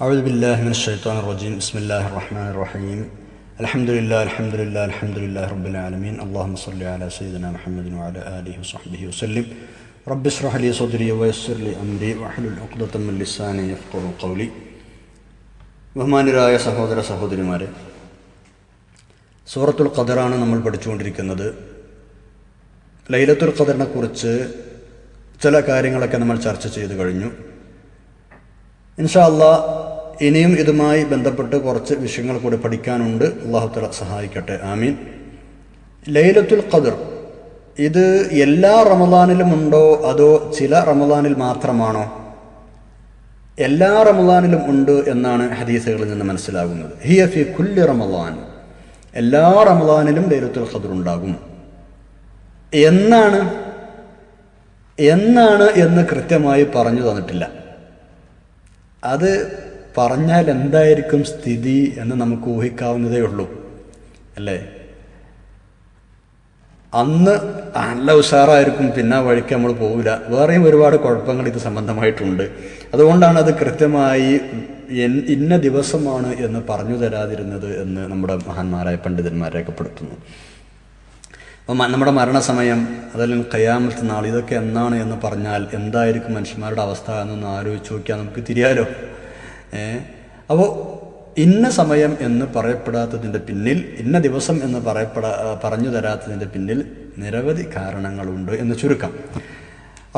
أعوذ بالله من الشيطان الرجيم بسم الله الرحمن الرحيم الحمد لله الحمد لله الحمد لله رب العالمين اللهم صل على سيدنا محمد وعلى آله وصحبه وسلم رب اشرح لي صدري ويسر لي أمري واحلل عقدة من لساني يفقه قولي ബഹുമാനരായ സഹോദര സഹോദരിമാരെ സൂറത്തുൽ ഖദറാണ് നമ്മൾ പഠിച്ചുകൊണ്ടിരിക്കുന്നത് ലൈലത്തുൽ ഖദറിനെ കുറിച്ച് ചില കാര്യങ്ങളൊക്കെ നമ്മൾ ചർച്ച ചെയ്തു കഴിഞ്ഞു ഇൻഷാ അല്ലാ ഇനിയും ഇതുമായി ബന്ധപ്പെട്ട് കുറച്ച് വിഷയങ്ങൾ കൂടി പഠിക്കാനുണ്ട്. അള്ളാഹുത്തല സഹായിക്കട്ടെ. ആമീൻ. ലൈലത്തുൽ ഖദർ. ഇത് എല്ലാ റമദാനിലും ഉണ്ടോ? അതോ ചില റമദാനിൽ മാത്രമാണോ? എല്ലാ റമദാനിലും ഉണ്ട് എന്നാണ് ഹദീസുകളിൽ നിന്ന് മനസ്സിലാകുന്നത്. ഹിയ ഫി കുല്ലി റമദാൻ. എല്ലാ റമദാനിലും ലൈലത്തുൽ ഖദർ ഉണ്ടാകും. എന്നാണ്? എന്നാണ് എന്ന് കൃത്യമായി പറഞ്ഞു തന്നിട്ടില്ല. അത് പറഞ്ഞാൽ എന്തായിരിക്കും സ്ഥിതി എന്ന് നമുക്ക് ഊഹിക്കാവുന്നതേ ഉള്ളൂ. അല്ലേ? അന്ന് നല്ല ഉഷാറായിരിക്കും പിന്നെ വഴിക്ക് നമ്മൾ പോവില്ല. വേറെയും ഒരുപാട് കുഴപ്പങ്ങൾ ഇത് സംബന്ധമായിട്ടുണ്ട്. അതുകൊണ്ടാണ് അത് കൃത്യമായി ഇന്ന ദിവസമാണ് എന്ന് പറഞ്ഞു തരാതിരുന്നത് എന്ന് നമ്മുടെ മഹാന്മാരായ പണ്ഡിതന്മാർ രേഖപ്പെടുത്തുന്നു അപ്പം നമ്മുടെ മരണസമയം അതല്ലെങ്കിൽ കയ്യാമത്ത് നാൾ ഇതൊക്കെ എന്നാണ് എന്ന് പറഞ്ഞാൽ എന്തായിരിക്കും മനുഷ്യന്മാരുടെ അവസ്ഥ എന്നൊന്ന് ആലോചിച്ച് നോക്കിയാൽ നമുക്ക് തിരിയാലോ? അപ്പോൾ ഇന്ന സമയം എന്ന് പറയപ്പെടാത്തതിന്റെ പിന്നിൽ ഇന്ന ദിവസം എന്ന് പറയപ്പെടാ പറഞ്ഞു തരാത്തതിന്റെ പിന്നിൽ നിരവധി കാരണങ്ങളുണ്ട് എന്ന് ചുരുക്കം.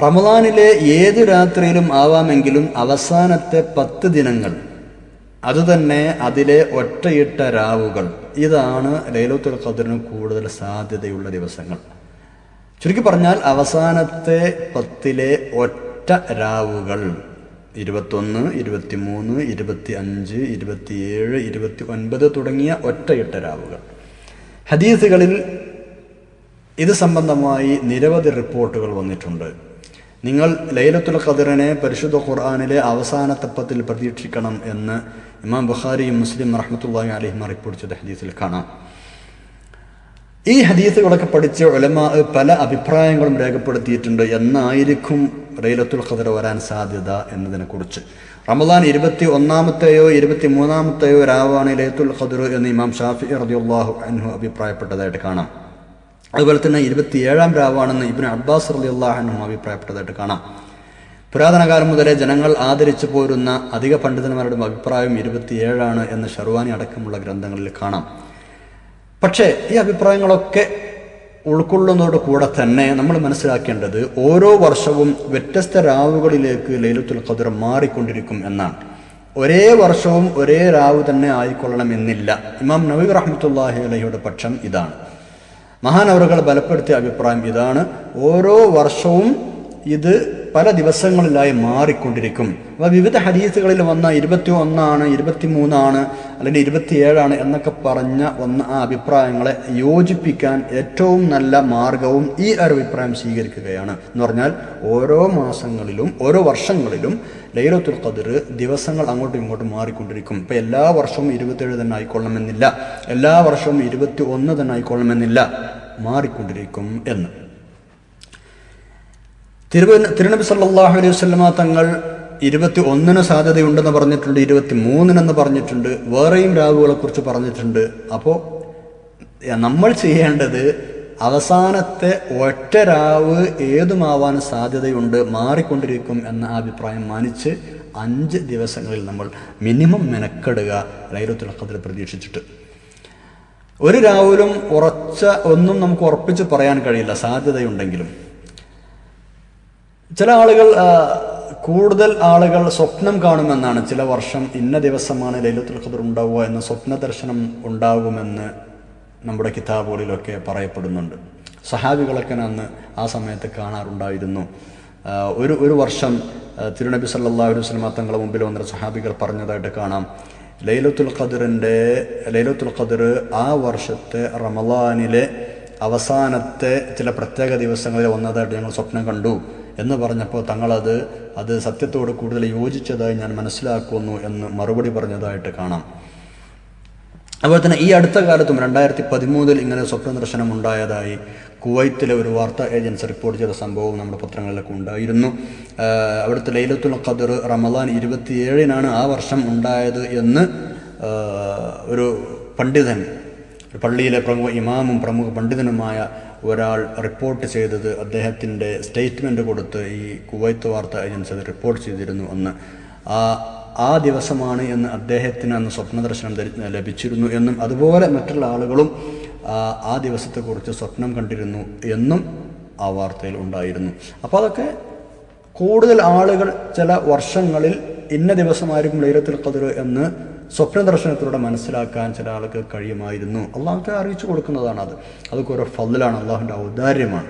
റമദാനിലെ ഏത് രാത്രിയിലും ആവാമെങ്കിലും അവസാനത്തെ പത്ത് ദിനങ്ങൾ അതുതന്നെ അതിലെ ഒറ്റയിട്ട രാവുകൾ. ഇതാണ് ലൈലോത്തുൽ ഖദറിന് കൂടുതൽ സാധ്യതയുള്ള ദിവസങ്ങൾ. ചുരുക്കി പറഞ്ഞാൽ അവസാനത്തെ പത്തിലെ ഒറ്റ രാവുകൾ. ഇരുപത്തൊന്ന് ഇരുപത്തിമൂന്ന് ഇരുപത്തി അഞ്ച് ഇരുപത്തിയേഴ് ഇരുപത്തി ഒൻപത് തുടങ്ങിയ ഒറ്റയിട്ട രാവുകൾ ഹദീസുകളിൽ ഇത് സംബന്ധമായി നിരവധി റിപ്പോർട്ടുകൾ വന്നിട്ടുണ്ട്. നിങ്ങൾ ലൈലത്തുൽ ഖദറിനെ പരിശുദ്ധ ഖുർആാനിലെ അവസാന തപ്പത്തിൽ പ്രതീക്ഷിക്കണം എന്ന് ഇമാം ബുഖാരിയും മുസ്ലിം റഹ്മത്തുള്ളാഹി അലിഹിമ റിപ്പോർട്ട് ചെയ്ത ഹദീസിൽ കാണാം. ഈ ഹദീസുകളൊക്കെ പഠിച്ച് ഒലമാ പല അഭിപ്രായങ്ങളും രേഖപ്പെടുത്തിയിട്ടുണ്ട്. എന്നായിരിക്കും ലൈലത്തുൽ ഖദർ വരാൻ സാധ്യത എന്നതിനെക്കുറിച്ച്. റമദാൻ ഇരുപത്തി ഒന്നാമത്തെയോ ഇരുപത്തി മൂന്നാമത്തെയോ രാവാണ് ലൈലത്തുൽ ഖദർ എന്ന് ഇമാം ഷാഫി റളിയല്ലാഹു അൻഹു അഭിപ്രായപ്പെട്ടതായിട്ട് കാണാം. അതുപോലെ തന്നെ ഇരുപത്തിയേഴാം രാവാണെന്ന് ഇബ്നു അബ്ബാസ് റളിയല്ലാഹു അൻഹു അഭിപ്രായപ്പെട്ടതായിട്ട് കാണാം. പുരാതന കാലം മുതലേ ജനങ്ങൾ ആദരിച്ചു പോരുന്ന അധിക പണ്ഡിതന്മാരുടെ അഭിപ്രായം ഇരുപത്തിയേഴാണ് എന്ന് ഷർവാനി അടക്കമുള്ള ഗ്രന്ഥങ്ങളിൽ കാണാം. പക്ഷേ ഈ അഭിപ്രായങ്ങളൊക്കെ ഉൾക്കൊള്ളുന്നതോട് കൂടെ തന്നെ നമ്മൾ മനസ്സിലാക്കേണ്ടത് ഓരോ വർഷവും വ്യത്യസ്ത രാവുകളിലേക്ക് ലൈലത്തുൽ ഖദർ മാറിക്കൊണ്ടിരിക്കും എന്നാണ്. ഒരേ വർഷവും ഒരേ രാവ് തന്നെ ആയിക്കൊള്ളണമെന്നില്ല ഇമാം നബി റഹ്മത്തുല്ലാഹി അലഹിയുടെ പക്ഷം ഇതാണ്. മഹാനവറുകൾ ബലപ്പെടുത്തിയ അഭിപ്രായം ഇതാണ്. ഓരോ വർഷവും ഇത് പല ദിവസങ്ങളിലായി മാറിക്കൊണ്ടിരിക്കും. അപ്പോൾ വിവിധ ഹദീസുകളിൽ വന്ന ഇരുപത്തി ഒന്നാണ് ഇരുപത്തി മൂന്നാണ് അല്ലെങ്കിൽ ഇരുപത്തിയേഴാണ് എന്നൊക്കെ പറഞ്ഞ വന്ന ആ അഭിപ്രായങ്ങളെ യോജിപ്പിക്കാൻ ഏറ്റവും നല്ല മാർഗവും ഈ ഒരു അഭിപ്രായം സ്വീകരിക്കുകയാണ്. എന്ന് പറഞ്ഞാൽ ഓരോ മാസങ്ങളിലും ഓരോ വർഷങ്ങളിലും ലൈലത്തുൽ ഖദർ ദിവസങ്ങൾ അങ്ങോട്ടും ഇങ്ങോട്ടും മാറിക്കൊണ്ടിരിക്കും. ഇപ്പം എല്ലാ വർഷവും ഇരുപത്തേഴ് തന്നെ ആയിക്കൊള്ളണമെന്നില്ല. എല്ലാ വർഷവും ഇരുപത്തി ഒന്ന് തന്നെ ആയിക്കൊള്ളണമെന്നില്ല. മാറിക്കൊണ്ടിരിക്കും എന്ന്. തിരുവ തിരുനബി സല്ലാഹു അലൈഹി വസല്ലമ തങ്ങൾ ഇരുപത്തി ഒന്നിന് സാധ്യതയുണ്ടെന്ന് പറഞ്ഞിട്ടുണ്ട് ഇരുപത്തി മൂന്നിനെന്ന് പറഞ്ഞിട്ടുണ്ട് വേറെയും രാവുകളെ കുറിച്ച് പറഞ്ഞിട്ടുണ്ട് അപ്പോൾ നമ്മൾ ചെയ്യേണ്ടത് അവസാനത്തെ ഒറ്റ രാവ് ഏതുമാവാൻ സാധ്യതയുണ്ട് മാറിക്കൊണ്ടിരിക്കും എന്ന അഭിപ്രായം മാനിച്ച് അഞ്ച് ദിവസങ്ങളിൽ നമ്മൾ മിനിമം മെനക്കെടുക ലൈലത്തുൽ ഖദർ പ്രതീക്ഷിച്ചിട്ട്. ഒരു രാവിലും ഉറച്ച ഒന്നും നമുക്ക് ഉറപ്പിച്ച് പറയാൻ കഴിയില്ല സാധ്യതയുണ്ടെങ്കിലും. ചില ആളുകൾ കൂടുതൽ ആളുകൾ സ്വപ്നം കാണുമെന്നാണ്. ചില വർഷം ഇന്ന ദിവസമാണ് ലൈലത്തുൽ ഖദർ ഉണ്ടാവുക എന്ന സ്വപ്ന ദർശനം ഉണ്ടാകുമെന്ന് നമ്മുടെ കിതാബുകളിലൊക്കെ പറയപ്പെടുന്നുണ്ട്. സഹാബികളൊക്കെ അന്ന് ആ സമയത്ത് കാണാറുണ്ടായിരുന്നു. ഒരു ഒരു വർഷം തിരുനബി സല്ലല്ലാഹു അലൈഹി വസല്ലം തങ്ങളുടെ മുമ്പിൽ വന്ന സഹാബികൾ പറഞ്ഞതായിട്ട് കാണാം. ലൈലത്തുൽ ഖദറിന്റെ ലൈലത്തുൽ ഖദർ ആ വർഷത്തെ റമലാനിലെ അവസാനത്തെ ചില പ്രത്യേക ദിവസങ്ങളിൽ വന്നതായിട്ട് ഞങ്ങൾ സ്വപ്നം കണ്ടു. എന്ന് പറഞ്ഞപ്പോൾ തങ്ങളത് അത് സത്യത്തോട് കൂടുതൽ യോജിച്ചതായി ഞാൻ മനസ്സിലാക്കുന്നു എന്ന് മറുപടി പറഞ്ഞതായിട്ട് കാണാം. അതുപോലെ തന്നെ ഈ അടുത്ത കാലത്തും രണ്ടായിരത്തി പതിമൂന്നിൽ ഇങ്ങനെ സ്വപ്ന ദർശനം ഉണ്ടായതായി കുവൈത്തിലെ ഒരു വാർത്താ ഏജൻസി റിപ്പോർട്ട് ചെയ്ത സംഭവം നമ്മുടെ പത്രങ്ങളിലൊക്കെ ഉണ്ടായിരുന്നു. അവിടുത്തെ ലൈലത്തുൽ ഖദർ റമദാൻ ഇരുപത്തിയേഴിനാണ് ആ വർഷം ഉണ്ടായത് എന്ന് ഒരു പണ്ഡിതൻ പള്ളിയിലെ പ്രമുഖ ഇമാമും പ്രമുഖ പണ്ഡിതനുമായ ഒരാൾ റിപ്പോർട്ട് ചെയ്തത് അദ്ദേഹത്തിന്റെ സ്റ്റേറ്റ്മെന്റ് കൊടുത്ത് ഈ കുവൈത്ത് വാർത്ത ഏജൻസി അത് റിപ്പോർട്ട് ചെയ്തിരുന്നു അന്ന് ആ ആ ദിവസമാണ് എന്ന് അദ്ദേഹത്തിന് അന്ന് സ്വപ്നദർശനം ലഭിച്ചിരുന്നു എന്നും അതുപോലെ മറ്റുള്ള ആളുകളും ആ, ദിവസത്തെക്കുറിച്ച് സ്വപ്നം കണ്ടിരുന്നു എന്നും ആ വാർത്തയിൽ ഉണ്ടായിരുന്നു. അപ്പോൾ അതൊക്കെ കൂടുതൽ ആളുകൾ ചില വർഷങ്ങളിൽ ഇന്ന ദിവസമായിരിക്കും ലൈലത്തുൽ ഖദർ എന്ന് സ്വപ്ന ദർശനത്തിലൂടെ മനസ്സിലാക്കാൻ ചില ആൾക്ക് കഴിയുമായിരുന്നു. അള്ളാഹുത്തെ അറിയിച്ചു കൊടുക്കുന്നതാണ് അത്. അതൊക്കെ ഓരോ ഫല്ലിലാണ് അള്ളാഹുവിന്റെ ഔദാര്യമാണ്.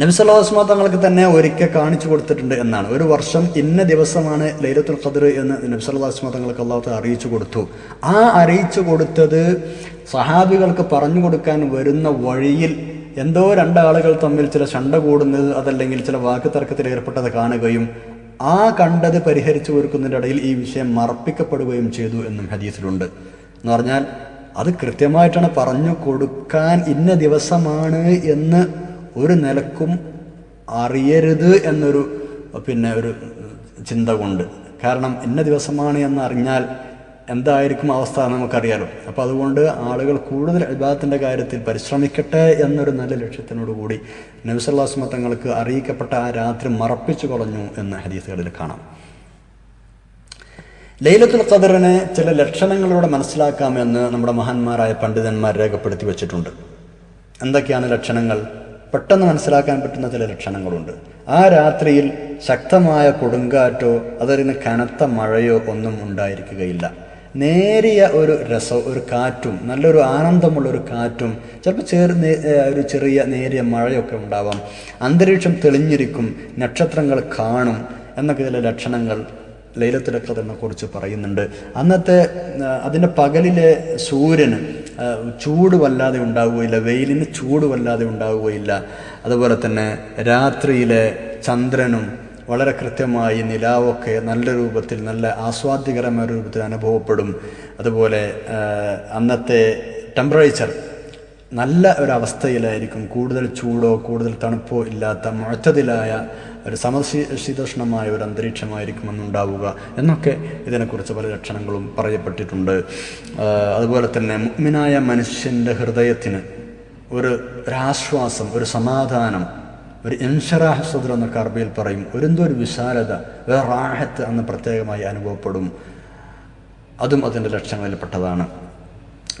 നബി സല്ലല്ലാഹു അലൈഹി വസല്ലം തങ്ങൾക്ക് തന്നെ ഒരിക്കൽ കാണിച്ചു കൊടുത്തിട്ടുണ്ട് എന്നാണ്. ഒരു വർഷം ഇന്ന ദിവസമാണ് ലൈലത്തുൽ ഖദർ എന്ന് നബി സല്ലല്ലാഹു അലൈഹി വസല്ലം തങ്ങൾക്ക് അള്ളാഹത്തെ അറിയിച്ചു കൊടുത്തു. ആ അറിയിച്ചു കൊടുത്തത് സഹാബികൾക്ക് പറഞ്ഞു കൊടുക്കാൻ വരുന്ന വഴിയിൽ എന്തോ രണ്ടാളുകൾ തമ്മിൽ ചില ചണ്ട കൂടുന്നത് അതല്ലെങ്കിൽ ചില വാക്ക് തർക്കത്തിൽ ഏർപ്പെട്ടത് കാണുകയും ആ കണ്ടത് പരിഹരിച്ചു കൊടുക്കുന്നതിന്റെ ഇടയിൽ ഈ വിഷയം മറപ്പിക്കപ്പെടുകയും ചെയ്തു എന്നും ഹദീസിലുണ്ട്. എന്ന് പറഞ്ഞാൽ അത് കൃത്യമായിട്ടാണ് പറഞ്ഞു കൊടുക്കാൻ ഇന്ന ദിവസമാണ് എന്ന് ഒരു നിലക്കും അറിയരുത് എന്നൊരു പിന്നെ ഒരു ചിന്ത കൊണ്ട്. കാരണം ഇന്ന ദിവസമാണ് എന്ന് അറിഞ്ഞാൽ എന്തായിരിക്കും അവസ്ഥ എന്ന് നമുക്കറിയാലോ. അപ്പോൾ അതുകൊണ്ട് ആളുകൾ കൂടുതൽ വിഭാഗത്തിന്റെ കാര്യത്തിൽ പരിശ്രമിക്കട്ടെ എന്നൊരു നല്ല ലക്ഷ്യത്തിനോട് കൂടി നബിസല്ലാസ്മ തങ്ങൾക്ക് അറിയിക്കപ്പെട്ട ആ രാത്രി മറപ്പിച്ചു കളഞ്ഞു എന്ന് ഹദീസുകളിൽ കാണാം. ലൈലത്തുൽ ഖദറിനെ ചില ലക്ഷണങ്ങളിലൂടെ മനസ്സിലാക്കാമെന്ന് നമ്മുടെ മഹാന്മാരായ പണ്ഡിതന്മാർ രേഖപ്പെടുത്തി വെച്ചിട്ടുണ്ട്. എന്തൊക്കെയാണ് ലക്ഷണങ്ങൾ? പെട്ടെന്ന് മനസ്സിലാക്കാൻ പറ്റുന്ന ചില ലക്ഷണങ്ങളുണ്ട്. ആ രാത്രിയിൽ ശക്തമായ കൊടുങ്കാറ്റോ അതറിന് കനത്ത മഴയോ ഒന്നും ഉണ്ടായിരിക്കുകയില്ല. നേരിയ ഒരു രസം ഒരു കാറ്റും നല്ലൊരു ആനന്ദമുള്ള ഒരു കാറ്റും ചിലപ്പോൾ ചെറു ഒരു ചെറിയ നേരിയ മഴയൊക്കെ ഉണ്ടാവാം. അന്തരീക്ഷം തെളിഞ്ഞിരിക്കും നക്ഷത്രങ്ങൾ കാണും എന്നൊക്കെ ചില ലക്ഷണങ്ങൾ ലൈലത്തുൽ ഖദറിനെ കുറിച്ച് പറയുന്നുണ്ട്. അന്നത്തെ അതിന്റെ പകലിലെ സൂര്യന് ചൂട് വല്ലാതെ ഉണ്ടാവുകയില്ല വെയിലിന് ചൂട് വല്ലാതെ ഉണ്ടാവുകയില്ല. അതുപോലെ തന്നെ രാത്രിയിലെ ചന്ദ്രനും വളരെ കൃത്യമായി നിലാവൊക്കെ നല്ല രൂപത്തിൽ നല്ല ആസ്വാദ്യകരമായ രൂപത്തിൽ അനുഭവപ്പെടും. അതുപോലെ അന്നത്തെ ടെമ്പറേച്ചർ നല്ല ഒരവസ്ഥയിലായിരിക്കും. കൂടുതൽ ചൂടോ കൂടുതൽ തണുപ്പോ ഇല്ലാത്ത മുഴച്ചതിലായ ഒരു സമശീതോഷ്ണമായ ഒരു അന്തരീക്ഷമായിരിക്കും അന്നുണ്ടാവുക എന്നൊക്കെ ഇതിനെക്കുറിച്ച് പല ലക്ഷണങ്ങളും പറയപ്പെട്ടിട്ടുണ്ട്. അതുപോലെ തന്നെ മുഗ്മിനായ മനുഷ്യന്റെ ഹൃദയത്തിന് ഒരു ഒരാശ്വാസം ഒരു സമാധാനം ഒരു ഇൻഷറാഹ് സദർ എന്നൊക്കെ അറബിയിൽ പറയും ഒരുന്തോ ഒരു വിശാലത ഒരു റാഹത്ത് എന്ന് പ്രത്യേകമായി അനുഭവപ്പെടും. അതും അതിന്റെ ലക്ഷണങ്ങളിൽപ്പെട്ടതാണ്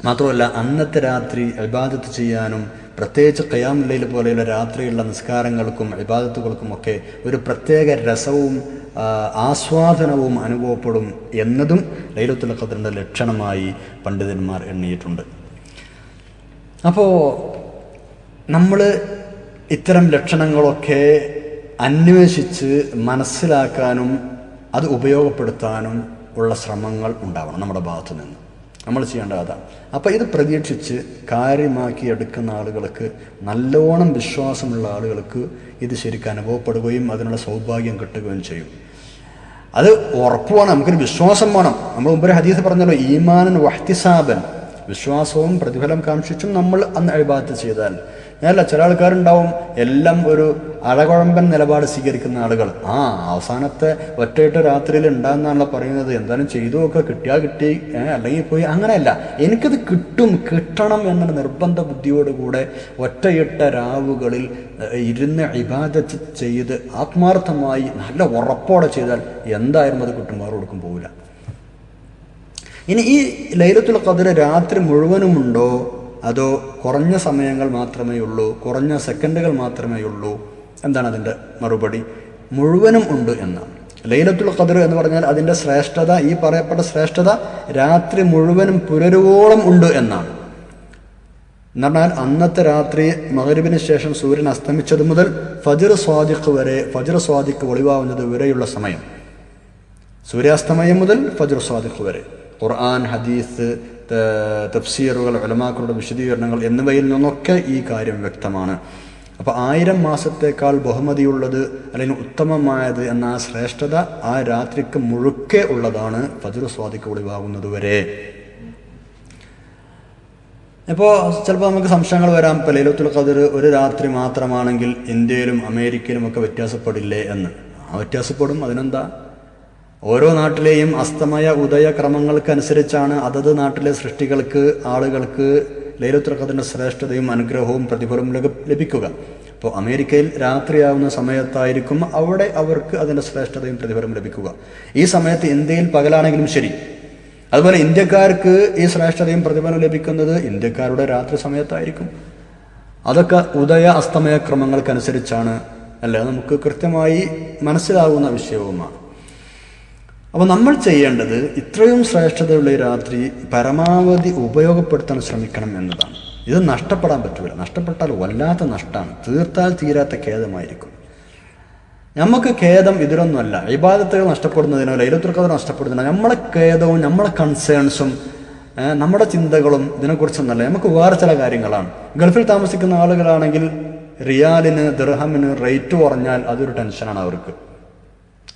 മാത്രമല്ല അന്നത്തെ രാത്രി അൽബാദത്ത് ചെയ്യാനും പ്രത്യേകിച്ച് കയാമില്ലയിൽ പോലെയുള്ള രാത്രിയുള്ള നിസ്കാരങ്ങൾക്കും ഇബാദത്തുകൾക്കും ഒക്കെ ഒരു പ്രത്യേക രസവും ആസ്വാദനവും അനുഭവപ്പെടും എന്നതും ലൈലത്തുൽ ഖദറിന്റെ ലക്ഷണമായി പണ്ഡിതന്മാർ എണ്ണിയിട്ടുണ്ട്. അപ്പോൾ നമ്മൾ ഇത്തരം ലക്ഷണങ്ങളൊക്കെ അന്വേഷിച്ച് മനസ്സിലാക്കാനും അത് ഉപയോഗപ്പെടുത്താനും ഉള്ള ശ്രമങ്ങൾ ഉണ്ടാവണം നമ്മുടെ ഭാഗത്തു നിന്ന്. നമ്മൾ ചെയ്യേണ്ടത് അതാണ് അപ്പോൾ ഇത് പ്രതീക്ഷിച്ച് കാര്യമാക്കി എടുക്കുന്ന ആളുകൾക്ക് നല്ലോണം വിശ്വാസമുള്ള ആളുകൾക്ക് ഇത് ശരിക്കും അനുഭവപ്പെടുകയും അതിനുള്ള സൗഭാഗ്യം കിട്ടുകയും ചെയ്യും. അത് ഉറപ്പ് വേണം നമുക്കൊരു വിശ്വാസം വേണം. നമ്മൾ മുമ്പ് ഹദീസ് പറഞ്ഞല്ലോ ഈമാനൻ വഹ്തിസാബൻ. വിശ്വാസവും പ്രതിഫലം കാക്ഷിച്ചും നമ്മൾ അന്ന് അഴിബാത്ത് ചെയ്താൽ ഞാനല്ല ചില ആൾക്കാരുണ്ടാവും എല്ലാം ഒരു അഴകുഴമ്പൻ നിലപാട് സ്വീകരിക്കുന്ന ആളുകൾ. ആ അവസാനത്തെ ഒറ്റയിട്ട് രാത്രിയിൽ ഉണ്ടാകുന്നാണല്ലോ പറയുന്നത്. എന്തായാലും ചെയ്തു ഒക്കെ കിട്ടിയാൽ കിട്ടി അല്ലെങ്കിൽ പോയി. അങ്ങനെയല്ല എനിക്കത് കിട്ടും കിട്ടണം എന്നൊരു നിർബന്ധ ബുദ്ധിയോടുകൂടെ ഒറ്റയിട്ട രാവുകളിൽ ഇരുന്ന് ഇബാദത്ത് ചെയ്ത് ആത്മാർത്ഥമായി നല്ല ഉറപ്പോടെ ചെയ്താൽ എന്തായാലും അത് കിട്ടും വേറെ കൊടുക്കും പോവില്ല. ഇനി ഈ ലൈലത്തുൽ ഖദർ രാത്രി മുഴുവനുമുണ്ടോ? അതോ കുറഞ്ഞ സമയങ്ങൾ മാത്രമേ ഉള്ളൂ കുറഞ്ഞ സെക്കൻഡുകൾ മാത്രമേ ഉള്ളൂ എന്താണ് അതിന്റെ മറുപടി? മുഴുവനും ഉണ്ട് എന്നാണ് ലൈലത്തുൽ ഖദർ എന്ന് പറഞ്ഞാൽ അതിന്റെ ശ്രേഷ്ഠത ഈ പറയപ്പെട്ട ശ്രേഷ്ഠത രാത്രി മുഴുവനും പുലരുവോളം ഉണ്ട് എന്നാണ്. എന്ന് പറഞ്ഞാൽ അന്നത്തെ രാത്രി മകരുവിന് ശേഷം സൂര്യൻ അസ്തമിച്ചത് മുതൽ ഫജർ സ്വാദിഖ് വരെ ഫജർ സ്വാദിഖ് ഒളിവാവുന്നത് വരെയുള്ള സമയം. സൂര്യാസ്തമയം മുതൽ ഫജർ സ്വാദിഖ് വരെ. ഖുർആൻ ഹദീസ് തഫ്സീറുകൾ ഉലമാക്കളുടെ വിശദീകരണങ്ങൾ എന്നിവയിൽ നിന്നൊക്കെ ഈ കാര്യം വ്യക്തമാണ്. അപ്പോൾ ആയിരം മാസത്തേക്കാൾ ബഹുമതിയുള്ളത് അല്ലെങ്കിൽ ഉത്തമമായത് എന്ന ആ ശ്രേഷ്ഠത ആ രാത്രിക്ക് മുഴുക്കെ ഉള്ളതാണ് ഫജുർ സ്വാദിക്ക് ഒളിവാകുന്നത് വരെ. ഇപ്പോൾ ചിലപ്പോൾ നമുക്ക് സംശയങ്ങൾ വരാം. ഇപ്പോൾ ലൈലത്തുൽ ഖദർ ഒരു രാത്രി മാത്രമാണെങ്കിൽ ഇന്ത്യയിലും അമേരിക്കയിലും ഒക്കെ വ്യത്യാസപ്പെടില്ലേ എന്ന്. ആ വ്യത്യാസപ്പെടും. അതിനെന്താ? ഓരോ നാട്ടിലെയും അസ്തമയ ഉദയ ക്രമങ്ങൾക്കനുസരിച്ചാണ് അതത് നാട്ടിലെ സൃഷ്ടികൾക്ക് ആളുകൾക്ക് ലൈലത്തുൽ ഖദറിന്റെ ശ്രേഷ്ഠതയും അനുഗ്രഹവും പ്രതിഫലവും ലഭിക്കുക. അപ്പോൾ അമേരിക്കയിൽ രാത്രിയാവുന്ന സമയത്തായിരിക്കും അവിടെ അവർക്ക് അതിന്റെ ശ്രേഷ്ഠതയും പ്രതിഫലം ലഭിക്കുക. ഈ സമയത്ത് ഇന്ത്യയിൽ പകലാണെങ്കിലും ശരി. അതുപോലെ ഇന്ത്യക്കാർക്ക് ഈ ശ്രേഷ്ഠതയും പ്രതിഫലം ലഭിക്കുന്നത് ഇന്ത്യക്കാരുടെ രാത്രി സമയത്തായിരിക്കും. അതൊക്കെ ഉദയ അസ്തമയ ക്രമങ്ങൾക്കനുസരിച്ചാണ്. അല്ല നമുക്ക് കൃത്യമായി മനസ്സിലാകുന്ന വിഷയവുമാണ്. അപ്പോൾ നമ്മൾ ചെയ്യേണ്ടത് ഇത്രയും ശ്രേഷ്ഠതയുള്ള രാത്രി പരമാവധി ഉപയോഗപ്പെടുത്താൻ ശ്രമിക്കണം എന്നതാണ്. ഇത് നഷ്ടപ്പെടാൻ പറ്റില്ല നഷ്ടപ്പെട്ടാൽ വല്ലാത്ത നഷ്ടമാണ്. തീർത്താൽ തീരാത്ത ഖേദമായിരിക്കും. നമുക്ക് ഖേദം ഇതിലൊന്നുമല്ല. ഇബാദത്തുകൾ നഷ്ടപ്പെടുന്നതിനോ ലൈലത്തുർക്കഥ നഷ്ടപ്പെടുന്നതിനോ നമ്മളെ ഖേദവും നമ്മളെ കൺസേൺസും നമ്മുടെ ചിന്തകളും ഇതിനെക്കുറിച്ചൊന്നല്ല നമുക്ക് വേറെ ചില കാര്യങ്ങളാണ്. ഗൾഫിൽ താമസിക്കുന്ന ആളുകളാണെങ്കിൽ റിയാലിന് ദിർഹമിന് റേറ്റ് കുറഞ്ഞാൽ അതൊരു ടെൻഷനാണ് അവർക്ക്.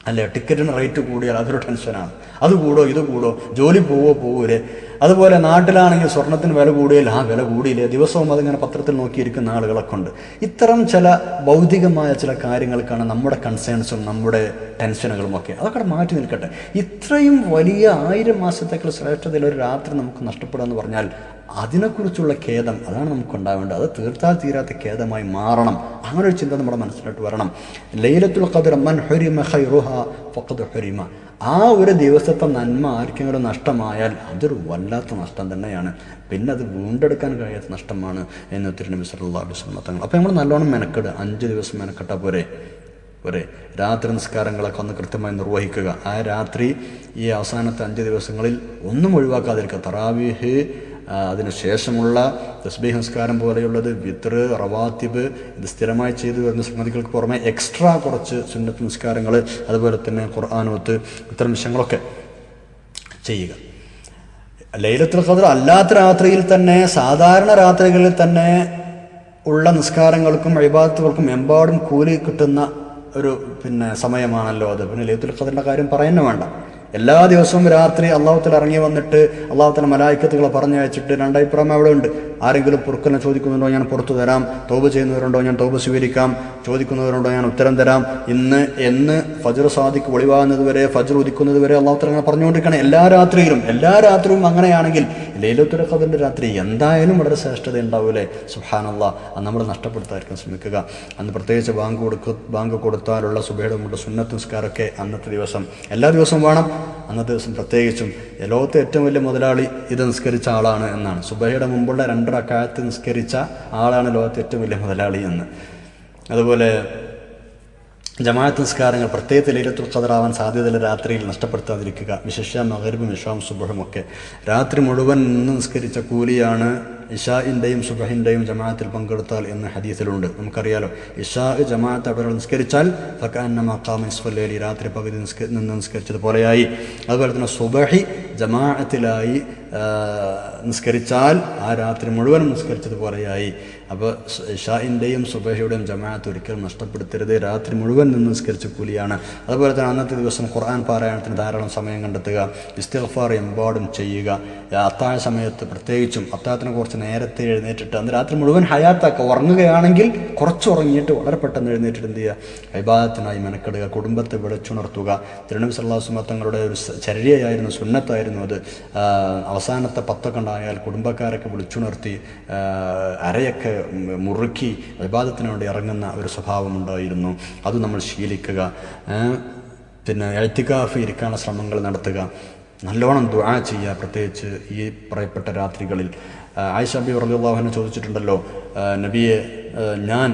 അല്ലേ? ടിക്കറ്റിന് റേറ്റ് കൂടിയാൽ അതൊരു ടെൻഷനാണ്. അത് കൂടോ ഇത് കൂടോ ജോലി പോവോ പോവൂലേ? അതുപോലെ നാട്ടിലാണെങ്കിൽ സ്വർണത്തിന് വില കൂടിയാൽ ആ വില കൂടിയില്ലേ? ദിവസവും അതിങ്ങനെ പത്രത്തിൽ നോക്കിയിരിക്കുന്ന ആളുകളൊക്കെ ഉണ്ട്. ഇത്തരം ചില ഭൗതികമായ ചില കാര്യങ്ങൾക്കാണ് നമ്മുടെ കൺസേൺസും നമ്മുടെ ടെൻഷനുകളും ഒക്കെ. അതൊക്കെ മാറ്റി നിൽക്കട്ടെ. ഇത്രയും വലിയ ആയിരം മാസത്തേക്കുള്ള ശ്രേഷ്ഠതയിൽ ഒരു രാത്രി നമുക്ക് നഷ്ടപ്പെടുക എന്ന് പറഞ്ഞാൽ അതിനെക്കുറിച്ചുള്ള ഖേദം അതാണ് നമുക്ക് ഉണ്ടാവേണ്ടത് അത് തീർത്താൽ തീരാത്ത ഖേദമായി മാറണം. അങ്ങനെ ഒരു ചിന്ത നമ്മുടെ മനസ്സിലോട്ട് വരണം. ലൈലത്തുൽ ഖദർ മൻ ഹുരിമ ഖൈറുഹ ഫഖദ് ഹുരിമ. ആ ഒരു ദിവസത്തെ നന്മ ആർക്കെങ്കിലും നഷ്ടമായാൽ അതൊരു വല്ലാത്ത നഷ്ടം തന്നെയാണ്. പിന്നെ അത് വീണ്ടെടുക്കാൻ കഴിയാത്ത നഷ്ടമാണ് എന്ന് തിരുനബി അലൈഹി വസല്ലം തങ്ങൾ. അപ്പോൾ നമ്മൾ നല്ലോണം മെനക്കെട്. അഞ്ച് ദിവസം മെനക്കെട്ടാൽ പോരെ? പോരെ. രാത്രി നിസ്കാരങ്ങളൊക്കെ ഒന്ന് കൃത്യമായി നിർവഹിക്കുക. ആ രാത്രി ഈ അവസാനത്തെ അഞ്ച് ദിവസങ്ങളിൽ ഒന്നും ഒഴിവാക്കാതിരിക്കുക. തറാവീഹ് അതിനുശേഷമുള്ള തസ്ബീഹ് സംസ്കാരം പോലെയുള്ളത് വിത്ർ റവാത്തിബ് ഇത് സ്ഥിരമായി ചെയ്തു വരുന്ന സംഗതികൾക്ക് പുറമെ എക്സ്ട്രാ കുറച്ച് സുന്നത്ത് നിസ്കാരങ്ങൾ അതുപോലെ തന്നെ ഖുർആാനോത്ത് ഇത്തരം വിഷയങ്ങളൊക്കെ ചെയ്യുക. ലൈലത്തുൽ ഖദർ അല്ലാത്ത രാത്രിയിൽ തന്നെ സാധാരണ രാത്രികളിൽ തന്നെ ഉള്ള നിസ്കാരങ്ങൾക്കും അഴിബാത്തുകൾക്കും എമ്പാടും കൂലി കിട്ടുന്ന ഒരു പിന്നെ സമയമാണല്ലോ അത്. പിന്നെ ലൈലത്തുൽ ഖദറിന്റെ കാര്യം പറയുന്നു വേണ്ട. എല്ലാ ദിവസവും രാത്രി അള്ളാഹുത്തല ഇറങ്ങി വന്നിട്ട് അള്ളാഹുത്തല മലായിക്കത്തുകളെ പറഞ്ഞയച്ചിട്ട് രണ്ടഭിപ്രായം അവിടെ ഉണ്ട്. ആരെങ്കിലും പുറക്കലിനെ ചോദിക്കുന്നുണ്ടോ ഞാൻ പുറത്തു തരാം തോപ് ചെയ്യുന്നവരുണ്ടോ ഞാൻ തോപ് സ്വീകരിക്കാം. ചോദിക്കുന്നവരുണ്ടോ ഞാൻ ഉത്തരം തരാം. ഇന്ന് എന്ന് ഫജർ സാദിക്ക് ഒളിവാകുന്നത് വരെ ഫജർ ഉദിക്കുന്നത് വരെ അള്ളാഹുത്തല അങ്ങനെ പറഞ്ഞുകൊണ്ടിരിക്കണം എല്ലാ രാത്രിയിലും എല്ലാ രാത്രിയും അങ്ങനെയാണെങ്കിൽ ലൈലത്തുൽ ഖദറിന്റെ രാത്രി എന്തായാലും വളരെ ശ്രേഷ്ഠത ഉണ്ടാവൂലേ സുഹാനല്ല അത് നമ്മൾ നഷ്ടപ്പെടുത്താതിരിക്കാൻ ശ്രമിക്കുക. അന്ന് പ്രത്യേകിച്ച് ബാങ്ക് കൊടുക്ക ബാങ്ക് കൊടുത്താലുള്ള സുബയുടെ മുമ്പ് സുന്നത്ത് നിസ്കാരമൊക്കെ അന്നത്തെ ദിവസം എല്ലാ ദിവസവും വേണം. അന്നത്തെ ദിവസം പ്രത്യേകിച്ചും ലോകത്തെ ഏറ്റവും വലിയ മുതലാളി ഇത് നിസ്കരിച്ച ആളാണ് എന്നാണ്. സുബഹയുടെ മുമ്പുള്ള രണ്ടര കാലത്ത് നിസ്കരിച്ച ആളാണ് ലോകത്തെ ഏറ്റവും വലിയ മുതലാളി എന്ന്. അതുപോലെ ജമാഅത്ത് നിസ്കാരങ്ങൾ പ്രത്യേകിച്ച് ലൈലത്തുൽ ഖദറാവാൻ സാധ്യതയുള്ള രാത്രിയിൽ നഷ്ടപ്പെടുത്താതിരിക്കുക വിശേഷ മകരബും ഇഷാം സുബഹും ഒക്കെ. രാത്രി മുഴുവൻ നിന്ന് നിസ്കരിച്ച കൂലിയാണ് ഇഷാഇന്റെയും സുബഹിന്റെയും ജമാഅത്തിൽ പങ്കെടുത്താൽ എന്ന് ഹദീസിലുണ്ട്. നമുക്കറിയാലോ ഇഷാ ജമാഅത്ത് അവിടെ നിസ്കരിച്ചാൽ ഫക്കാന്ന മക്കാമ ഇസ്ഫല്ലേലി രാത്രി പകുതി നിസ്ക നിന്ന് നിസ്കരിച്ചതുപോലെയായി. അതുപോലെ തന്നെ സുബഹി ജമാഅത്തിലായി നിസ്കരിച്ചാൽ ആ രാത്രി മുഴുവനും നിസ്കരിച്ചതുപോലെയായി. അപ്പോൾ ഷായിന്റെയും സുബഹയുടെയും ജമാഅത്ത് ഒരിക്കലും നഷ്ടപ്പെടുത്തരുത്. രാത്രി മുഴുവൻ നിന്ന് നിസ്കരിച്ച കൂലിയാണ്. അതുപോലെ തന്നെ അന്നത്തെ ദിവസം ഖുർആൻ പാരായണത്തിന് ധാരാളം സമയം കണ്ടെത്തുക ഇസ്തിഗ്ഫാർ എമ്പാടും ചെയ്യുക. അത്താഴ സമയത്ത് പ്രത്യേകിച്ചും അത്താഴത്തിന് കുറച്ച് നേരത്തെ എഴുന്നേറ്റിട്ട് അന്ന് രാത്രി മുഴുവൻ ഹയാത്താക്കുക ഉറങ്ങുകയാണെങ്കിൽ കുറച്ച് ഉറങ്ങിയിട്ട് വളരെ പെട്ടെന്ന് എഴുന്നേറ്റിട്ട് എന്ത് ചെയ്യുക? വിവാദത്തിനായി മെനക്കെടുക കുടുംബത്തെ വിളിച്ചുണർത്തുക. തിരുനബി സല്ലാസ് തങ്ങളുടെ ഒരു ചരിയായിരുന്നു സുന്നത്തായിരുന്നു അത്. അവസാനത്തെ പത്തൊക്കെ ഉണ്ടായാൽ കുടുംബക്കാരൊക്കെ വിളിച്ചുണർത്തി അരയൊക്കെ മുറുക്കി വേണ്ടി ഇറങ്ങുന്ന ഒരു സ്വഭാവമുണ്ടായിരുന്നു അത് നമ്മൾ ശീലിക്കുക. പിന്നെ എഴുത്തിക്കാഫ് ഇരിക്കാനുള്ള ശ്രമങ്ങൾ നടത്തുക. നല്ലോണം ദുആ ചെയ്യുക പ്രത്യേകിച്ച് ഈ പറയപ്പെട്ട രാത്രികളിൽ. ആയിഷബി റളിയല്ലാഹുവിനെ ചോദിച്ചിട്ടുണ്ടല്ലോ നബിയെ ഞാൻ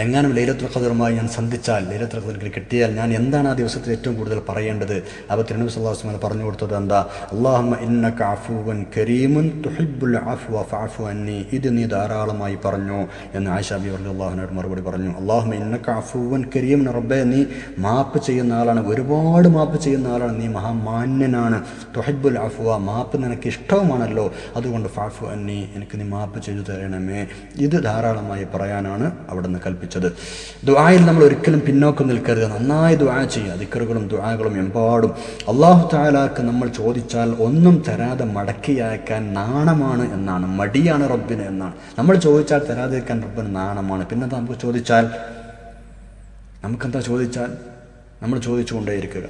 എങ്ങാനും ലൈലത്തുൽ ഖദറുമായി ഞാൻ സന്ധിച്ചാൽ ലൈലത്തുൽ ഖദർ എനിക്ക് കിട്ടിയാൽ ഞാൻ എന്താണ് ആ ദിവസത്തിൽ ഏറ്റവും കൂടുതൽ പറയേണ്ടത്? അപ്പോൾ തിരുനബി സല്ലല്ലാഹു അലൈഹി വസല്ലം പറഞ്ഞു കൊടുത്തത് എന്താ? അല്ലാഹുമ്മ ഇന്നക അഫൂവൻ കരീമുൻ തുഹിബ്ബുൽ അഫ്വ ഫഅഫു അന്നി. ഇത് നീ ധാരാളമായി പറഞ്ഞു എന്ന് ആയിഷ ബി അള്ളാഹുനോട് മറുപടി പറഞ്ഞു. അല്ലാഹുമ്മ ഇന്നക അഫൂവൻ കരീമുൻ. റബ്ബേ നീ മാപ്പ് ചെയ്യുന്ന ആളാണ്. ഒരുപാട് മാപ്പ് ചെയ്യുന്ന ആളാണ്. നീ മഹാമാന്യനാണ്. തുഹിബ്ബുൽ അഫ്വ മാപ്പ് നിനക്ക് ഇഷ്ടവുമാണല്ലോ. അതുകൊണ്ട് ഫഅഫു അന്നി എനിക്ക് നീ മാപ്പ് ചെയ്തു തരണമേ. ഇത് ധാരാളമായി പറയാനാണ് അവിടെ നിന്ന് കൽപ്പിച്ചത് ദുആയിൽ നമ്മൾ ഒരിക്കലും പിന്നോക്കം നിൽക്കരുത്. നന്നായി ദുആ ചെയ്യുക. ദിക്കറുകളും ദുആകളും എമ്പാടും. അള്ളാഹു താലാക്ക് നമ്മൾ ചോദിച്ചാൽ ഒന്നും തരാതെ മടക്കി അയക്കാൻ നാണമാണ് എന്നാണ്. മടിയാണ് റബ്ബിന് എന്നാണ്. നമ്മൾ ചോദിച്ചാൽ തരാതിരിക്കാൻ റബ്ബിന് നാണമാണ്. പിന്നെ നമുക്ക് ചോദിച്ചാൽ? നമുക്കെന്താ ചോദിച്ചാൽ? നമ്മൾ ചോദിച്ചുകൊണ്ടേയിരിക്കുക.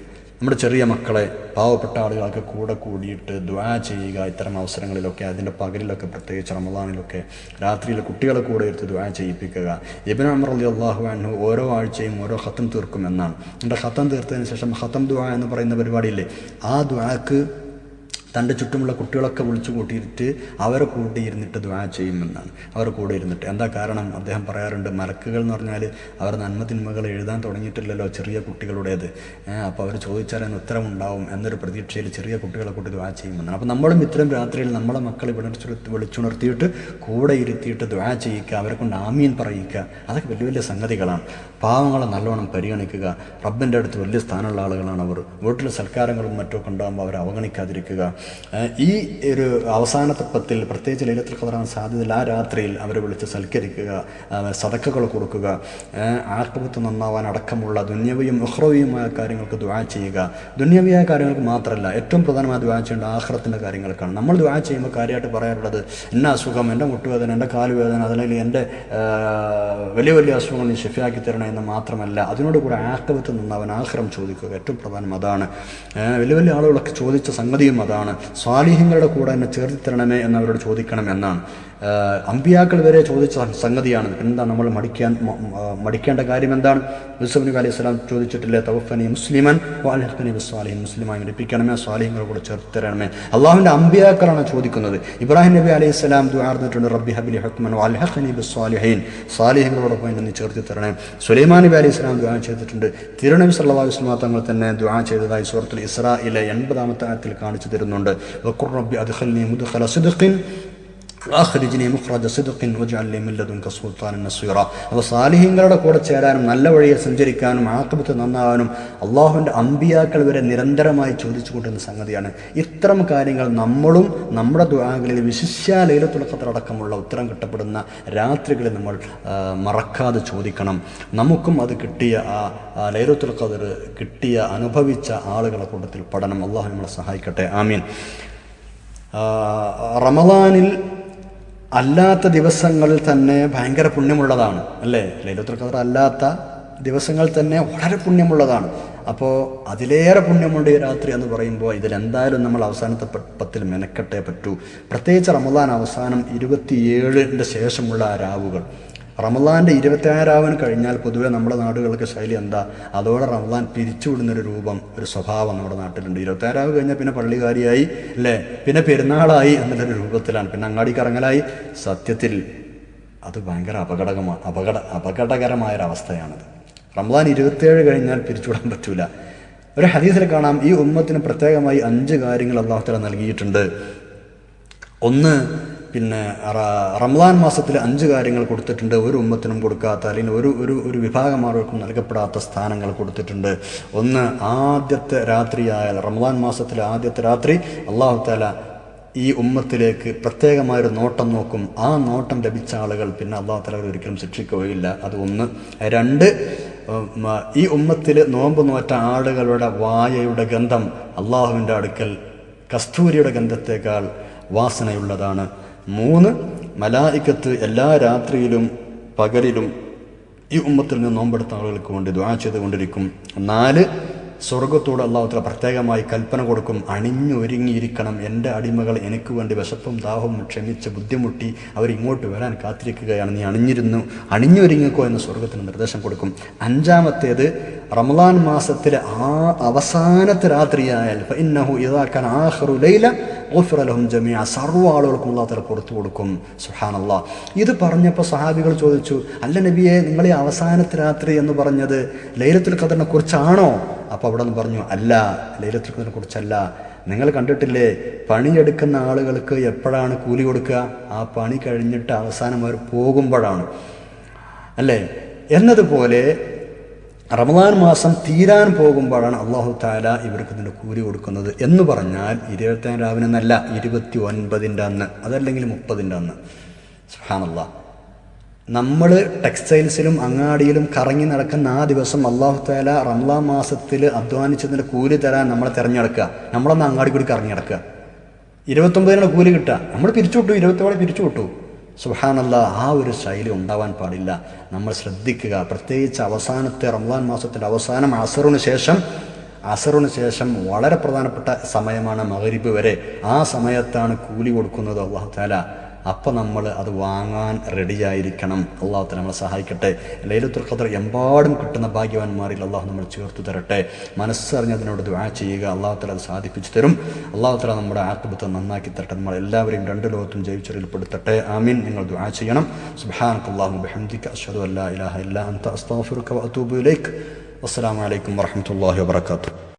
നമ്മുടെ ചെറിയ മക്കളെ പാവപ്പെട്ട ആളുകളൊക്കെ കൂടെ കൂടിയിട്ട് ദ്വാ ചെയ്യുക ഇത്തരം അവസരങ്ങളിലൊക്കെ അതിന്റെ പകലിലൊക്കെ പ്രത്യേകിച്ച് റമദാനിലൊക്കെ രാത്രിയിൽ കുട്ടികളെ കൂടെ എടുത്ത് ദ്വാ ചെയ്യിപ്പിക്കുക. ഇബിൻ അമർ അലി അള്ളാഹു അൻഹു ഓരോ ആഴ്ചയും ഓരോ ഹത്തം തീർക്കും എന്നാണ്. എന്റെ ഹത്തം തീർത്തതിന് ശേഷം ഹത്തം ദ്വാ എന്ന് പറയുന്ന പരിപാടിയില്ലേ ആ ദ്വാക്ക് തന്റെ ചുറ്റുമുള്ള കുട്ടികളൊക്കെ വിളിച്ചു കൂട്ടിയിട്ട് അവരെ കൂടെ ഇരുന്നിട്ട് ദ്വാ ചെയ്യുമെന്നാണ്. അവർ കൂടെ ഇരുന്നിട്ട്. എന്താ കാരണം? അദ്ദേഹം പറയാറുണ്ട് മലക്കുകൾ എന്ന് പറഞ്ഞാൽ അവർ നന്മ തിന്മകൾ എഴുതാൻ തുടങ്ങിയിട്ടില്ലല്ലോ ചെറിയ കുട്ടികളുടേത്. അപ്പോൾ അവർ ചോദിച്ചാൽ അതിന് ഉത്തരമുണ്ടാവും എന്നൊരു പ്രതീക്ഷയിൽ ചെറിയ കുട്ടികളെ കൂട്ടി ദ്വാ ചെയ്യുമെന്നാണ്. അപ്പോൾ നമ്മളും ഇത്തരം രാത്രിയിൽ നമ്മളെ മക്കളെ വിളിച്ചുണർത്തി വിളിച്ചുണർത്തിയിട്ട് കൂടെ ഇരുത്തിയിട്ട് ദ്വാ ചെയ്യിക്കുക അവരെ കൊണ്ട് ആമീൻ പറയിക്കുക അതൊക്കെ വലിയ വലിയ സംഗതികളാണ്. പാവങ്ങളെ നല്ലോണം പരിഗണിക്കുക റബ്ബിന്റെ അടുത്ത് വലിയ സ്ഥാനമുള്ള ആളുകളാണ് അവർ. വീട്ടിൽ സൽക്കാരങ്ങളും മറ്റൊക്കെ ഉണ്ടാകുമ്പോൾ അവരെ അവഗണിക്കാതിരിക്കുക. ഈ ഒരു അവസാനത്തെ പത്തിൽ പ്രത്യേകിച്ച് ലൈലത്തിൽ ഖദറാൻ സാധ്യതയിൽ ആ രാത്രിയിൽ അവരെ വിളിച്ച് സൽക്കരിക്കുക സതക്കകൾ കൊടുക്കുക ഏഹ് നന്നാവാൻ അടക്കമുള്ള ദുന്യവിയും ഉഹ്റവിയുമായ കാര്യങ്ങൾക്ക് ദ്വാ ചെയ്യുക. ദുന്യവിയായ കാര്യങ്ങൾക്ക് മാത്രമല്ല ഏറ്റവും പ്രധാനമായ ദ്വാ ചെയ്യേണ്ട ആഹ്റത്തിന്റെ കാര്യങ്ങൾക്കാണ്. നമ്മൾ ദ്വാ ചെയ്യുമ്പോൾ കാര്യമായിട്ട് പറയാറുള്ളത് എന്നെ അസുഖം എന്റെ മുട്ടുവേദന എന്റെ കാലുവേദന അതല്ലെങ്കിൽ എന്റെ വലിയ വലിയ അസുഖങ്ങൾ നീ ഷെഫിയാക്കി തരണേ എന്ന് മാത്രമല്ല അതിനോട് കൂടെ ആക്കവത്ത് നിന്ന് ആഹ്റം ചോദിക്കുക ഏറ്റവും പ്രധാനം അതാണ്. വലിയ വലിയ ആളുകളൊക്കെ ചോദിച്ച സംഗതിയും അതാണ്. സ്വാലിഹ്യങ്ങളുടെ കൂടെ എന്നെ ചേർത്തി തരണമേ എന്ന് അവരോട് ചോദിക്കണം എന്നാണ് അമ്പിയാക്കൾ വരെ ചോദിച്ച സംഗതിയാണ്. എന്താ നമ്മൾ മടിക്കാൻ മടിക്കേണ്ട കാര്യം എന്താണ് യൂസഫ് നബി അലൈഹി സ്വലാം ചോദിച്ചിട്ടില്ലേ തവഫനി മുസ്ലിമൻ വാൽഹഖനി ബിസ്വാലിഹിൻ മുസ്ലിമായി മരിപ്പിക്കണമേ സ്വാലിഹ്യങ്ങളുടെ കൂടെ ചേർത്ത് തരണമേ അള്ളാഹുവിന്റെ അമ്പിയാക്കളാണ് ചോദിക്കുന്നത്. ഇബ്രാഹിം നബി അലൈഹി സ്വലാം ദുആർന്നിട്ടുണ്ട് റബ്ബി ഹബിലി ഹക്മൻ വാൽഹഖനി സ്വാലിഹൈൻ സ്വാലിഹ്യങ്ങളോടൊപ്പം എന്നെ നീ ചേർത്തി തരണേ സുലൈമാൻ നബി അലൈഹി സ്വലാം ദുആ ചെയ്തിട്ടുണ്ട്. തിരുനബി സല്ലല്ലാഹു അലൈഹി വസല്ലം തങ്ങൾ തന്നെ ദുആ ചെയ്തതായി സൂറത്തുൽ ഇസ്രായിലെ എൺപതാമത്തെ ആയത്തിൽ കാണിച്ചു തരുന്നുണ്ട്. റബ്ബി അദ്ഖിൽനി മുദ്ഖല സിദ്ഖിൻ അഖ്രിജ്നി മുഖ്രജ സിദ്ഖിൻ വജ്അൽ ലി മിൻ ലദുൻക സുൽത്താനൻ നസീറ അപ്പോൾ സാലിഹ്യങ്ങളുടെ കൂടെ ചേരാനും നല്ല വഴിയെ സഞ്ചരിക്കാനും ആക്കബത്ത് നന്നാവാനും അള്ളാഹുവിന്റെ അമ്പിയാക്കൾ വരെ നിരന്തരമായി ചോദിച്ചുകൊണ്ടിരുന്ന സംഗതിയാണ്. ഇത്തരം കാര്യങ്ങൾ നമ്മളും നമ്മുടെ ദുആകളിൽ വിശിഷ്യ അടക്കമുള്ള ഉത്തരം കിട്ടപ്പെടുന്ന രാത്രികളിൽ നമ്മൾ മറക്കാതെ ചോദിക്കണം. നമുക്കും അത് കിട്ടിയ ആ ഖദർ കിട്ടിയ അനുഭവിച്ച ആളുകളെ കൂട്ടത്തിൽ പഠനം അള്ളാഹു നമ്മളെ സഹായിക്കട്ടെ. ആമീൻ. റമളാനിൽ അല്ലാത്ത ദിവസങ്ങളിൽ തന്നെ ഭയങ്കര പുണ്യമുള്ളതാണ് അല്ലേ? ലൈലത്തുൽ ഖദർ അല്ലാത്ത ദിവസങ്ങൾ തന്നെ വളരെ പുണ്യമുള്ളതാണ്. അപ്പോൾ അതിലേറെ പുണ്യമുണ്ട് ഈ രാത്രി എന്ന് പറയുമ്പോൾ ഇതിലെന്തായാലും നമ്മൾ അവസാനത്തെ പത്തിൽ മെനക്കെട്ടേ പറ്റൂ. പ്രത്യേകിച്ച് റമദാൻ അവസാനം ഇരുപത്തിയേഴിന്റെ ശേഷമുള്ള ആ രാവുകൾ. റമദാന്റെ ഇരുപത്തിയാറാവൻ കഴിഞ്ഞാൽ പൊതുവെ നമ്മുടെ നാടുകൾക്ക് ശൈലി എന്താ? അതോടെ റമദാൻ പിരിച്ചുവിടുന്നൊരു രൂപം ഒരു സ്വഭാവം നമ്മുടെ നാട്ടിലുണ്ട്. ഇരുപത്തിയാറാവ് കഴിഞ്ഞാൽ പിന്നെ പള്ളികാരിയായി അല്ലേ? പിന്നെ പെരുന്നാളായി എന്നുള്ളൊരു രൂപത്തിലാണ്. പിന്നെ അങ്ങാടി കറങ്ങലായി സത്യത്തിൽ അത് ഭയങ്കര അപകടകമാണ് അപകട അപകടകരമായൊരവസ്ഥയാണത്. റമലാൻ ഇരുപത്തിയേഴ് കഴിഞ്ഞാൽ പിരിച്ചുവിടാൻ പറ്റൂല. ഒരു ഹദീസിൽ കാണാം ഈ ഉമ്മത്തിന് പ്രത്യേകമായി അഞ്ച് കാര്യങ്ങൾ അള്ളാഹുത്തല നൽകിയിട്ടുണ്ട്. ഒന്ന് പിന്നെ റംലാൻ മാസത്തിൽ അഞ്ച് കാര്യങ്ങൾ കൊടുത്തിട്ടുണ്ട്. ഒരു ഉമ്മത്തിനും കൊടുക്കാത്ത അല്ലെങ്കിൽ ഒരു ഒരു ഒരു വിഭാഗം ആളുകൾക്കും നൽകപ്പെടാത്ത സ്ഥാനങ്ങൾ കൊടുത്തിട്ടുണ്ട്. ഒന്ന് ആദ്യത്തെ രാത്രിയായാൽ റംലാൻ മാസത്തിലെ ആദ്യത്തെ രാത്രി അള്ളാഹു താല ഈ ഉമ്മത്തിലേക്ക് പ്രത്യേകമായൊരു നോട്ടം നോക്കും. ആ നോട്ടം ലഭിച്ച ആളുകൾ പിന്നെ അള്ളാഹു താല ഒരിക്കലും ശിക്ഷിക്കുകയില്ല. അത് ഒന്ന്. രണ്ട് ഈ ഉമ്മത്തിൽ നോമ്പ് നോറ്റ ആളുകളുടെ വായയുടെ ഗന്ധം അള്ളാഹുവിന്റെ അടുക്കൽ കസ്തൂരിയുടെ ഗന്ധത്തേക്കാൾ വാസനയുള്ളതാണ്. മൂന്ന് മലായിക്കത്ത് എല്ലാ രാത്രിയിലും പകലിലും ഈ ഉമ്മത്തിൽ നിന്ന് നോമ്പെടുത്ത ആളുകൾക്ക് വേണ്ടി ദ്വാ ചെയ്തുകൊണ്ടിരിക്കും. നാല് സ്വർഗത്തോട് അള്ളാഹുത്തല പ്രത്യേകമായി കൽപ്പന കൊടുക്കും അണിഞ്ഞു അണിഞ്ഞൊരുങ്ങിയിരിക്കണം എന്റെ അടിമകൾ എനിക്ക് വേണ്ടി വിശപ്പും ദാഹവും ക്ഷമിച്ച് ബുദ്ധിമുട്ടി അവരിങ്ങോട്ട് വരാൻ കാത്തിരിക്കുകയാണ്. നീ അണിഞ്ഞിരുന്നു അണിഞ്ഞൊരുങ്ങിക്കോ എന്ന് സ്വർഗത്തിന് നിർദ്ദേശം കൊടുക്കും. അഞ്ചാമത്തേത് റമദാൻ മാസത്തിലെ ആ അവസാനത്തെ രാത്രിയായാൽ ഇന്നഹു ഇദാ കാന ആഖിറു ലൈല ഗുഫിറ ലഹും ജമീഅ സർവ ആളുകൾക്കും അള്ളാഹു കൊടുത്തു പുറത്തു കൊടുക്കും. സുഹാനല്ല ഇത് പറഞ്ഞപ്പോൾ സഹാബികൾ ചോദിച്ചു അല്ല നബിയെ നിങ്ങളെ അവസാനത്തെ രാത്രി എന്ന് പറഞ്ഞത് ലൈലത്തുൽ ഖദറിനെ കുറിച്ചാണോ? അപ്പോൾ അവിടെ നിന്ന് പറഞ്ഞു അല്ല ലൈലത്തുൽ കുറിച്ചല്ല നിങ്ങൾ കണ്ടിട്ടില്ലേ പണിയെടുക്കുന്ന ആളുകൾക്ക് എപ്പോഴാണ് കൂലി കൊടുക്കുക? ആ പണി കഴിഞ്ഞിട്ട് അവസാനം അവർ പോകുമ്പോഴാണ്. അല്ലേ? എന്നതുപോലെ റമദാൻ മാസം തീരാൻ പോകുമ്പോഴാണ് അള്ളാഹു താല ഇവർക്ക് ഇതിന്റെ കൂലി കൊടുക്കുന്നത് എന്ന് പറഞ്ഞാൽ ഇരുപത്തേഴ് രാവിലെ എന്നല്ല ഇരുപത്തി ഒൻപതിന്റെ അന്ന് അതല്ലെങ്കിൽ മുപ്പതിന്റെ അന്ന്. സുഹാനല്ല നമ്മൾ ടെക്സ്റ്റൈൽസിലും അങ്ങാടിയിലും കറങ്ങി നടക്കുന്ന ആ ദിവസം അള്ളാഹു താല റംലാ മാസത്തിൽ അധ്വാനിച്ചതിന്റെ കൂലി തരാൻ നമ്മളെ തിരഞ്ഞെടുക്കുക. നമ്മളൊന്ന് അങ്ങാടി കൂടി കറങ്ങി നടക്കുക. ഇരുപത്തൊമ്പതിനാണ് കൂലി കിട്ടുക. നമ്മൾ പിരിച്ചു വിട്ടു. ഇരുപത്തോളം പിരിച്ചു വിട്ടു. സുഹാനല്ല ആ ഒരു ശൈലി ഉണ്ടാവാൻ പാടില്ല. നമ്മൾ ശ്രദ്ധിക്കുക. പ്രത്യേകിച്ച് അവസാനത്തെ റംലാൻ മാസത്തിന്റെ അവസാനം അസറിന് ശേഷം അസറിന് ശേഷം വളരെ പ്രധാനപ്പെട്ട സമയമാണ് മകരിബ് വരെ. ആ സമയത്താണ് കൂലി കൊടുക്കുന്നത് അള്ളാഹു താല അപ്പം നമ്മൾ അത് വാങ്ങാൻ റെഡിയായിരിക്കണം അള്ളാഹു നമ്മളെ സഹായിക്കട്ടെ. ലൈലത്തുൽ ഖദർ എമ്പാടും കിട്ടുന്ന ഭാഗ്യവാന്മാരിൽ അള്ളാഹു നമ്മൾ ചേർത്ത് തരട്ടെ. മനസ്സറിഞ്ഞ് അതിനോട് ദുആ ചെയ്യുക അള്ളാഹുത്തല തല അത് സാധിപ്പിച്ചു തരും. അള്ളാഹുത്തല തല നമ്മുടെ ആത്മബത്തെ നന്നാക്കി തരട്ടെ. നമ്മൾ എല്ലാവരെയും രണ്ട് ലോകത്തും ജയിച്ചറിൽപ്പെടുത്തട്ടെ ആമീൻ. നിങ്ങൾ ദുആ ചെയ്യണം. സുബ്ഹാനക അല്ലാഹു ബിഹംദിക അഷ്ഹദു അല്ലാ ഇലാഹ ഇല്ലാ വബറകാതുഹു.